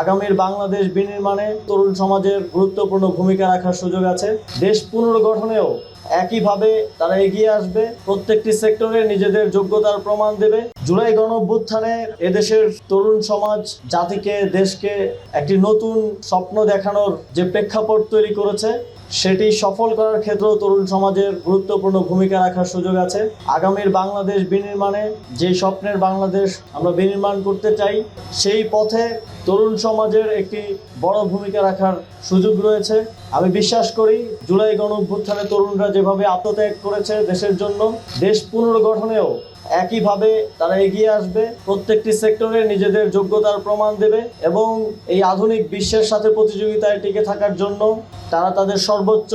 আগামীর বাংলাদেশ বিনির্মাণে তরুণ সমাজের গুরুত্বপূর্ণ ভূমিকা রাখার সুযোগ আছে। দেশ পুনর্গঠনেও একইভাবে তারা এগিয়ে আসবে। প্রত্যেকটি সেক্টরে নিজেদের যোগ্যতার প্রমাণ দেবে। জুলাই গণ অভ্যুত্থানে এদেশের তরুণ সমাজ জাতিকে, দেশকে একটি নতুন স্বপ্ন দেখানোর যে প্রেক্ষাপট তৈরি করেছে, সেটি সফল করার ক্ষেত্রেও তরুণ সমাজের গুরুত্বপূর্ণ ভূমিকা রাখার সুযোগ আছে। আগামীর বাংলাদেশ বিনির্মাণে যে স্বপ্নের বাংলাদেশ আমরা বিনির্মাণ করতে চাই, সেই পথে তরুণ সমাজের একটি বড় ভূমিকা রাখার সুযোগ রয়েছে। আমি বিশ্বাস করি, জুলাই গণ অভ্যুত্থানে তরুণরা যেভাবে আত্মত্যাগ করেছে দেশের জন্য, দেশ পুনর্গঠনেও একইভাবে তারা এগিয়ে আসবে, প্রত্যেকটি সেক্টরে নিজেদের যোগ্যতার প্রমাণ দেবে এবং এই আধুনিক বিশ্বের সাথে প্রতিযোগিতায় টিকে থাকার জন্য তারা তাদের সর্বোচ্চ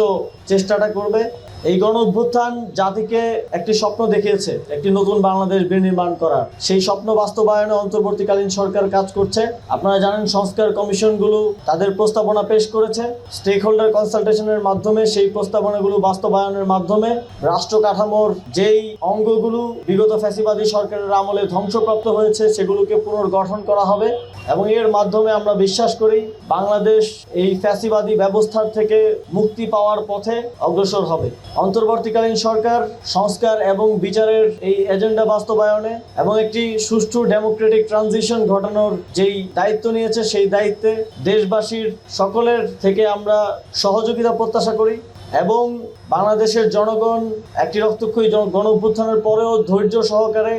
চেষ্টাটা করবে। এই গণ অভ্যুত্থান জাতিকে একটি স্বপ্ন দেখিয়েছে, একটি নতুন বাংলাদেশ বিনির্মাণ করার। সেই স্বপ্ন বাস্তবায়নে অন্তর্বর্তীকালীন সরকার কাজ করছে। আপনারা জানেন, সংস্কার কমিশনগুলো তাদের প্রস্তাবনা পেশ করেছে। স্টেক হোল্ডার কনসালটেশনের মাধ্যমে সেই প্রস্তাবনাগুলো বাস্তবায়নের মাধ্যমে রাষ্ট্র কাঠামোর যেই অঙ্গগুলো বিগত ফ্যাসিবাদী সরকারের আমলে ধ্বংসপ্রাপ্ত হয়েছে, সেগুলোকে পুনর্গঠন করা হবে এবং এর মাধ্যমে আমরা বিশ্বাস করি বাংলাদেশ এই ফ্যাসিবাদী ব্যবস্থার থেকে মুক্তি পাওয়ার পথে অগ্রসর হবে। অন্তর্বর্তীকালীন সরকার, সংস্কার এবং বিচারের এই এজেন্ডা বাস্তবায়নে এবং একটি সুষ্ঠু ডেমোক্রেটিক ট্রানজিশন ঘটানোর যেই দায়িত্ব নিয়েছে, সেই দায়িত্বে দেশবাসীর সকলের থেকে আমরা সহযোগিতা প্রত্যাশা করি। এবং বাংলাদেশের জনগণ একটি রক্তক্ষয়ী গণ অভ্যুত্থানের পরেও ধৈর্য সহকারে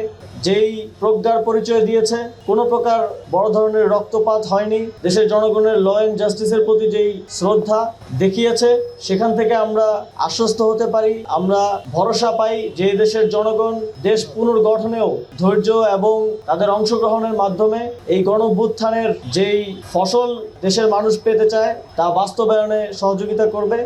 যেই প্রজ্ঞার পরিচয় দিয়েছে, কোনো প্রকার বড় ধরনের রক্তপাত হয়নি। দেশের জনগণের ল অ্যান্ড জাস্টিসের প্রতি যেই শ্রদ্ধা দেখিয়েছে, সেখান থেকে আমরা আশ্বস্ত হতে পারি। আমরা ভরসা পাই যে দেশের জনগণ দেশ পুনর্গঠনেও ধৈর্য এবং তাদের অংশগ্রহণের মাধ্যমে এই গণ অভ্যুত্থানের যেই ফসল দেশের মানুষ পেতে চায়, তা বাস্তবায়নে সহযোগিতা করবে।